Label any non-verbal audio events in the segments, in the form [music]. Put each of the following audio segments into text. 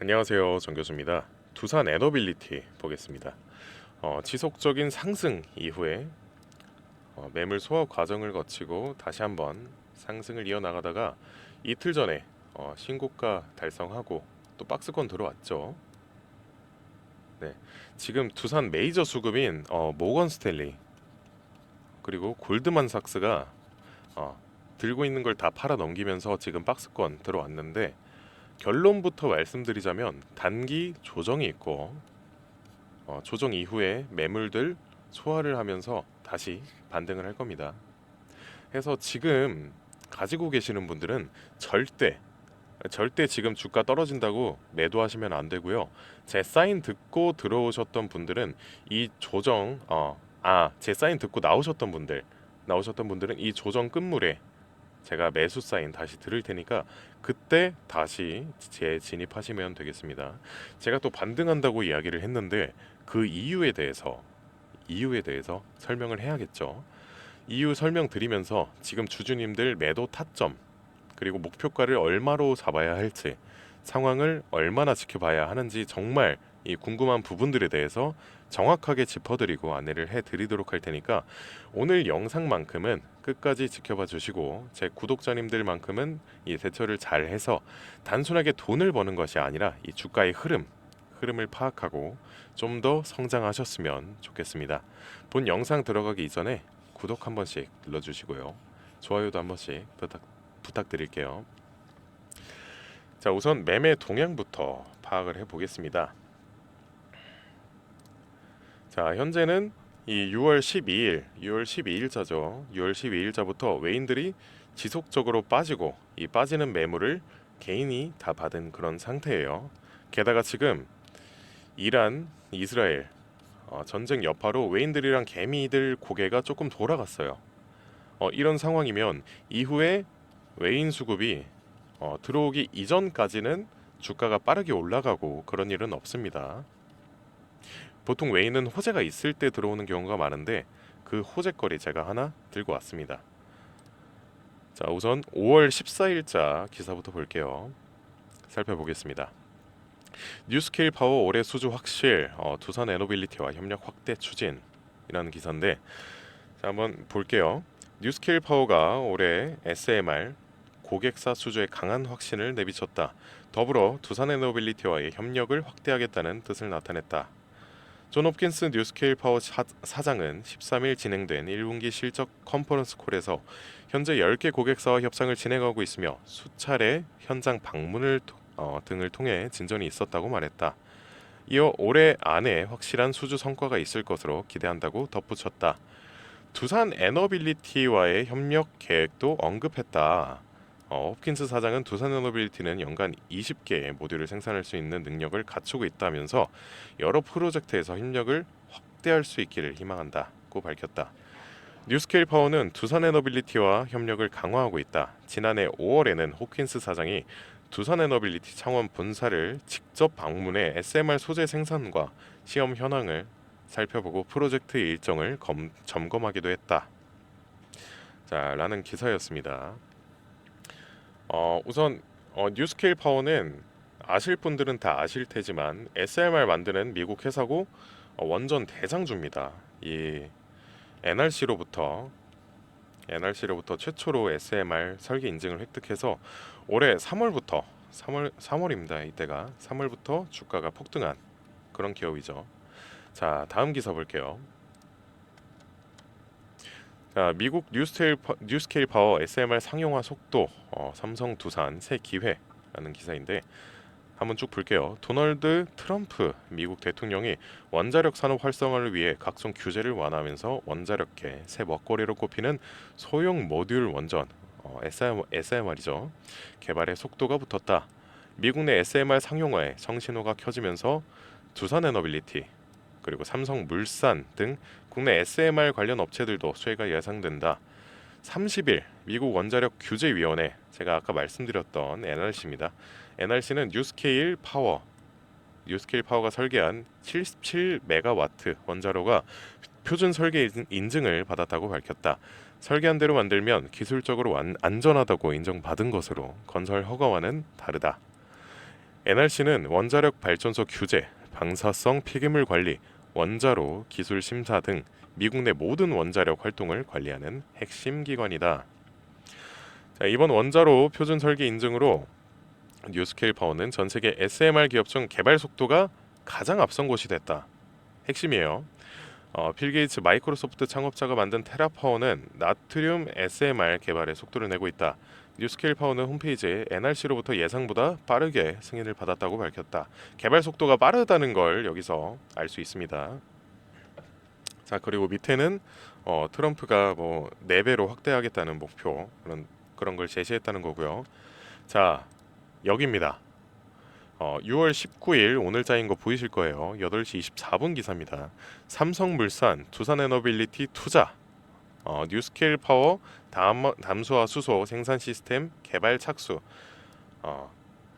안녕하세요. 정 교수입니다. 두산 에너빌리티 보겠습니다. 어, 지속적인 상승 이후에 어, 매물 소화 과정을 거치고 다시 한번 상승을 이어나가다가 이틀 전에 어, 신고가 달성하고 또 박스권 들어왔죠. 네, 지금 두산 메이저 수급인 어, 모건 스탠리 그리고 골드만삭스가 어, 들고 있는 걸 다 팔아 넘기면서 지금 박스권 들어왔는데 결론부터 말씀드리자면 단기 조정이 있고 어, 조정 이후에 매물들 소화를 하면서 다시 반등을 할 겁니다. 해서 지금 가지고 계시는 분들은 절대 절대 지금 주가 떨어진다고 매도하시면 안 되고요. 제 사인 듣고 들어오셨던 분들은 이 조정 어 아제 사인 듣고 나오셨던 분들 나오셨던 분들은 이 조정 끝물에 제가 매수 사인 다시 들을 테니까 그때 다시 재진입하시면 되겠습니다. 제가 또 반등한다고 이야기를 했는데 그 이유에 대해서 이유에 대해서 설명을 해야겠죠. 이유 설명드리면서 지금 주주님들 매도 타점 그리고 목표가를 얼마로 잡아야 할지 상황을 얼마나 지켜봐야 하는지 정말 이 궁금한 부분들에 대해서 정확하게 짚어드리고 안내를 해드리도록 할 테니까 오늘 영상만큼은 끝까지 지켜봐 주시고 제 구독자님들만큼은 이 대처를 잘 해서 단순하게 돈을 버는 것이 아니라 이 주가의 흐름 흐름을 파악하고 좀 더 성장하셨으면 좋겠습니다. 본 영상 들어가기 이전에 구독 한 번씩 눌러주시고요. 좋아요도 한 번씩 부탁, 부탁드릴게요. 자 우선 매매 동향부터 파악을 해보겠습니다. 자 현재는 이 6월 12일, 6월 12일자죠. 6월 12일자부터 외인들이 지속적으로 빠지고 이 빠지는 매물을 개인이 다 받은 그런 상태예요. 게다가 지금 이란, 이스라엘 어, 전쟁 여파로 외인들이랑 개미들 고개가 조금 돌아갔어요. 어, 이런 상황이면 이후에 외인 수급이 어, 들어오기 이전까지는 주가가 빠르게 올라가고 그런 일은 없습니다. 보통 외인은 호재가 있을 때 들어오는 경우가 많은데 그 호재거리 제가 하나 들고 왔습니다. 자, 우선 5월 14일자 기사부터 볼게요. 살펴보겠습니다. 뉴스케일 파워 올해 수주 확실, 어, 두산 에너빌리티와 협력 확대 추진이라는 기사인데 자, 한번 볼게요. 뉴스케일 파워가 올해 SMR 고객사 수주에 강한 확신을 내비쳤다. 더불어 두산 에너빌리티와의 협력을 확대하겠다는 뜻을 나타냈다. 존 홉킨스 뉴스케일 파워 사, 사장은 13일 진행된 1분기 실적 컨퍼런스 콜에서 현재 10개 고객사와 협상을 진행하고 있으며 수차례 현장 방문을 어, 등을 통해 진전이 있었다고 말했다. 이어 올해 안에 확실한 수주 성과가 있을 것으로 기대한다고 덧붙였다. 두산 에너빌리티와의 협력 계획도 언급했다. 어, 홉킨스 사장은 두산 에너빌리티는 연간 20개의 모듈을 생산할 수 있는 능력을 갖추고 있다면서 여러 프로젝트에서 협력을 확대할 수 있기를 희망한다고 밝혔다. 뉴스케일 파워는 두산 에너빌리티와 협력을 강화하고 있다. 지난해 5월에는 호킨스 사장이 두산 에너빌리티 창원 본사를 직접 방문해 SMR 소재 생산과 시험 현황을 살펴보고 프로젝트 일정을 검, 점검하기도 했다. 자, 라는 기사였습니다. 어, 우선 어, 뉴스케일 파워는 아실 분들은 다 아실 테지만 SMR 만드는 미국 회사고 어, 원전 대장주입니다. 이 NRC로부터 NRC로부터 최초로 SMR 설계 인증을 획득해서 올해 3월부터 3월 3월입니다. 이때가 3월부터 주가가 폭등한 그런 기업이죠. 자, 다음 기사 볼게요. 자, 미국 뉴스테일 파, 뉴스케일 파워 SMR 상용화 속도 어, 삼성 두산 새 기회라는 기사인데 한번 쭉 볼게요. 도널드 트럼프 미국 대통령이 원자력 산업 활성화를 위해 각종 규제를 완화하면서 원자력계 새 먹거리로 꼽히는 소형 모듈 원전 어, SMR, SMR이죠. 개발에 속도가 붙었다. 미국 내 SMR 상용화에 성신호가 켜지면서 두산 에너빌리티 그리고 삼성물산 등 국내 SMR 관련 업체들도 수혜가 예상된다. 30일 미국 원자력 규제위원회 제가 아까 말씀드렸던 NRC입니다. NRC는 뉴스케일 파워 뉴스케일 파워가 설계한 77 메가와트 원자로가 표준 설계 인증을 받았다고 밝혔다. 설계한 대로 만들면 기술적으로 안전하다고 인정받은 것으로 건설 허가와는 다르다. NRC는 원자력 발전소 규제, 방사성 폐기물 관리, 원자로 기술 심사 등 미국 내 모든 원자력 활동을 관리하는 핵심 기관이다. 자, 이번 원자로 표준 설계 인증으로 뉴스케일 파워는 전 세계 SMR 기업 중 개발 속도가 가장 앞선 곳이 됐다. 핵심이에요. 어, 빌 게이츠 마이크로소프트 창업자가 만든 테라파워는 나트륨 SMR 개발에 속도를 내고 있다. 뉴스케일 파워는 홈페이지에 NRC로부터 예상보다 빠르게 승인을 받았다고 밝혔다. 개발 속도가 빠르다는 걸 여기서 알 수 있습니다. 자 그리고 밑에는 어, 트럼프가 뭐 4배로 확대하겠다는 목표 그런 그런 걸 제시했다는 거고요. 자 여기입니다. 어, 6월 19일 오늘자인 거 보이실 거예요. 8시 24분 기사입니다. 삼성물산, 두산에너빌리티 투자, 어, 뉴스케일 파워, 담, 담수화 수소 생산 시스템 개발 착수. 어,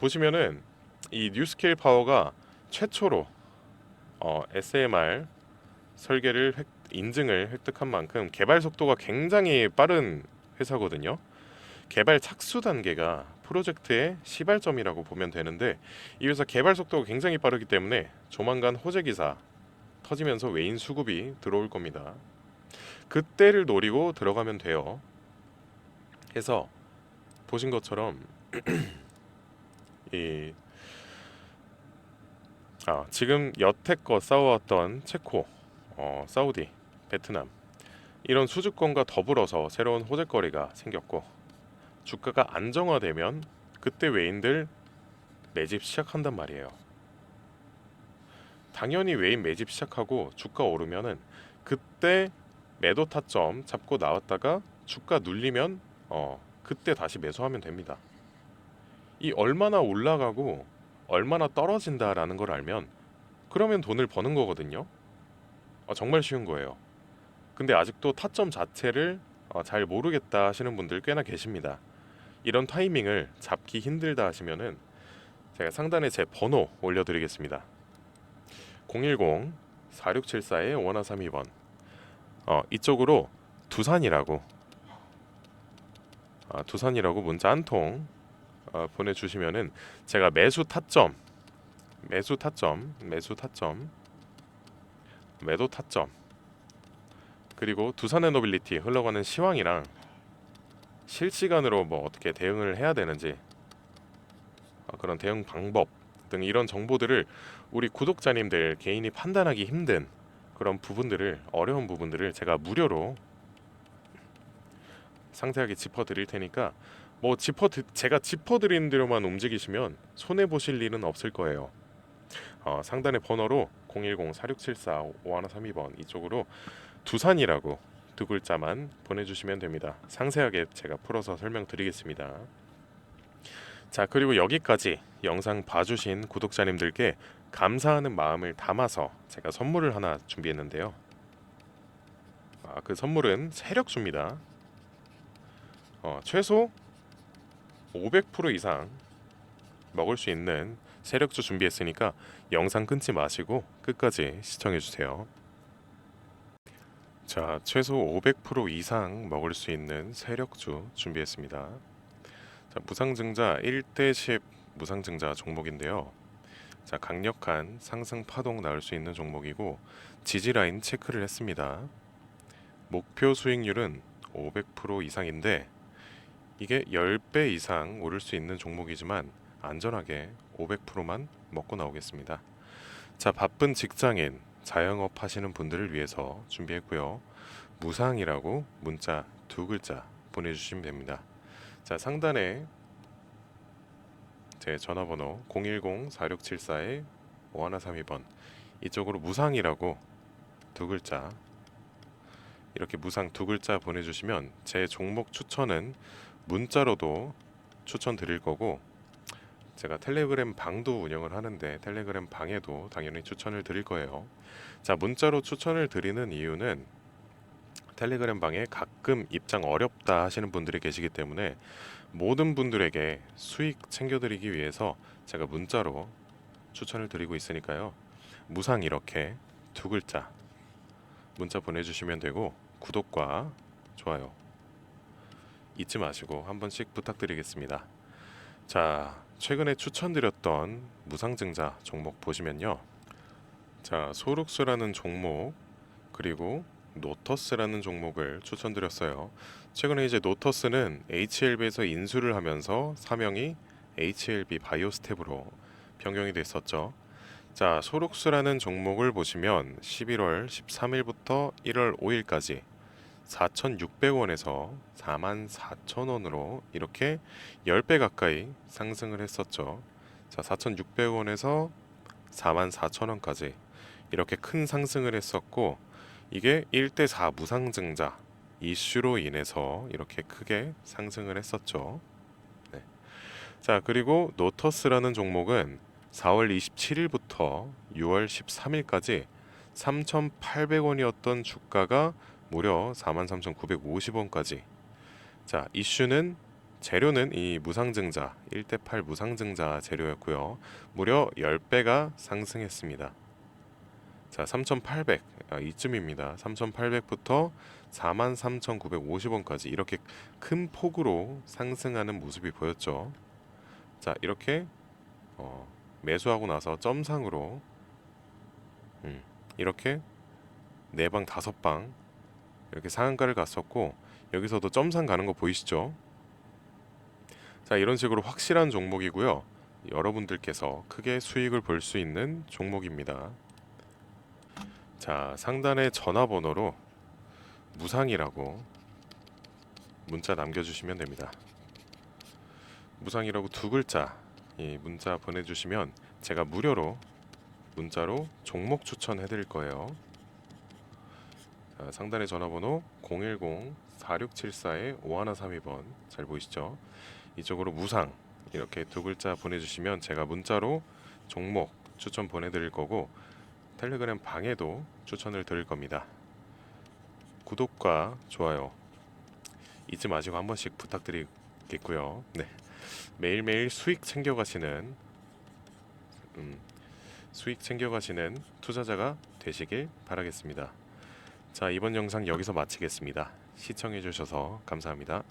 보시면은 이 뉴스케일 파워가 최초로 어, SMR 설계를 획, 인증을 획득한 만큼 개발 속도가 굉장히 빠른 회사거든요. 개발 착수 단계가 프로젝트의 시발점이라고 보면 되는데 이 회사 개발 속도가 굉장히 빠르기 때문에 조만간 호재 기사 터지면서 외인 수급이 들어올 겁니다. 그때를 노리고 들어가면 돼요. 해서 보신 것처럼 [clears throat] 이 아, 지금 여태껏 싸워왔던 체코, 어, 사우디, 베트남 이런 수주권과 더불어서 새로운 호재거리가 생겼고 주가가 안정화되면 그때 외인들 매집 시작한단 말이에요. 당연히 외인 매집 시작하고 주가 오르면은 그때 매도 타점 잡고 나왔다가 주가 눌리면 어 그때 다시 매수하면 됩니다. 이 얼마나 올라가고 얼마나 떨어진다라는 걸 알면 그러면 돈을 버는 거거든요. 어, 정말 쉬운 거예요. 근데 아직도 타점 자체를 어, 잘 모르겠다 하시는 분들 꽤나 계십니다. 이런 타이밍을 잡기 힘들다 하시면은 제가 상단에 제 번호 올려드리겠습니다. 010 4674의 5132번. 어 이쪽으로 두산이라고. 아, 두산이라고 문자 한통 어, 보내주시면은 제가 매수 타점, 매수 타점, 매수 타점, 매도 타점. 그리고 두산에너빌리티 흘러가는 시황이랑 실시간으로 뭐 어떻게 대응을 해야 되는지 어, 그런 대응 방법 등 이런 정보들을 우리 구독자님들 개인이 판단하기 힘든 그런 부분들을 어려운 부분들을 제가 무료로 상세하게 짚어드릴 테니까 뭐 짚어 드, 제가 짚어드리는 대로만 움직이시면 손해 보실 일은 없을 거예요. 어, 상단의 번호로 010-4674-5132번 이쪽으로 두산이라고 두 글자만 보내주시면 됩니다. 상세하게 제가 풀어서 설명드리겠습니다. 자 그리고 여기까지 영상 봐주신 구독자님들께 감사하는 마음을 담아서 제가 선물을 하나 준비했는데요. 아, 그 선물은 세력주입니다. 어, 최소 500% 이상 먹을 수 있는 세력주 준비했으니까 영상 끊지 마시고 끝까지 시청해 주세요. 자, 최소 500% 이상 먹을 수 있는 세력주 준비했습니다. 자, 무상증자 1대 10 무상증자 종목인데요. 자, 강력한 상승 파동 나올 수 있는 종목이고 지지 라인 체크를 했습니다. 목표 수익률은 500% 이상인데 이게 10배 이상 오를 수 있는 종목이지만 안전하게 500%만 먹고 나오겠습니다. 자, 바쁜 직장인, 자영업 하시는 분들을 위해서 준비했고요. 무상이라고 문자 두 글자 보내주시면 됩니다. 자, 상단에 제 전화번호 010-4674의 5132번 이쪽으로 무상이라고 두 글자 이렇게 무상 두 글자 보내주시면 제 종목 추천은 문자로도 추천 드릴 거고 제가 텔레그램 방도 운영을 하는데 텔레그램 방에도 당연히 추천을 드릴 거예요. 자 문자로 추천을 드리는 이유는 텔레그램 방에 가끔 입장 어렵다 하시는 분들이 계시기 때문에 모든 분들에게 수익 챙겨드리기 위해서 제가 문자로 추천을 드리고 있으니까요. 무상 이렇게 두 글자 문자 보내주시면 되고 구독과 좋아요 잊지 마시고 한 번씩 부탁드리겠습니다. 자 최근에 추천드렸던 무상증자 종목 보시면요. 자, 소룩스라는 종목 그리고 노터스라는 종목을 추천드렸어요. 최근에 이제 노터스는 HLB에서 인수를 하면서 사명이 HLB 바이오스텝으로 변경이 됐었죠. 자, 소룩스라는 종목을 보시면 11월 13일부터 1월 5일까지 4,600원에서 44,000원으로 이렇게 10배 가까이 상승을 했었죠. 자, 4,600원에서 44,000원까지 이렇게 큰 상승을 했었고 이게 1대4 무상증자 이슈로 인해서 이렇게 크게 상승을 했었죠. 네. 자, 그리고 노터스라는 종목은 4월 27일부터 6월 13일까지 3,800원이었던 주가가 무려 43,950원까지. 자, 이슈는 재료는 이 무상증자 1대8 무상증자 재료였고요. 무려 10배가 상승했습니다. 자, 3,800 아, 이쯤입니다. 3,800부터 43,950원까지 이렇게 큰 폭으로 상승하는 모습이 보였죠. 자, 이렇게 어, 매수하고 나서 점상으로 음, 이렇게 네 방 다섯 방 이렇게 상한가를 갔었고 여기서도 점상 가는 거 보이시죠? 자 이런 식으로 확실한 종목이고요. 여러분들께서 크게 수익을 볼 수 있는 종목입니다. 자 상단의 전화번호로 무상이라고 문자 남겨주시면 됩니다. 무상이라고 두 글자 이 문자 보내주시면 제가 무료로 문자로 종목 추천해 드릴 거예요. 자, 상단의 전화번호 010-4674-5132번 잘 보이시죠? 이쪽으로 무상 이렇게 두 글자 보내주시면 제가 문자로 종목 추천 보내드릴 거고 텔레그램 방에도 추천을 드릴 겁니다. 구독과 좋아요 잊지 마시고 한 번씩 부탁드리겠고요. 네. 매일매일 수익 챙겨가시는 음, 수익 챙겨가시는 투자자가 되시길 바라겠습니다. 자 이번 영상 여기서 마치겠습니다. 시청해주셔서 감사합니다.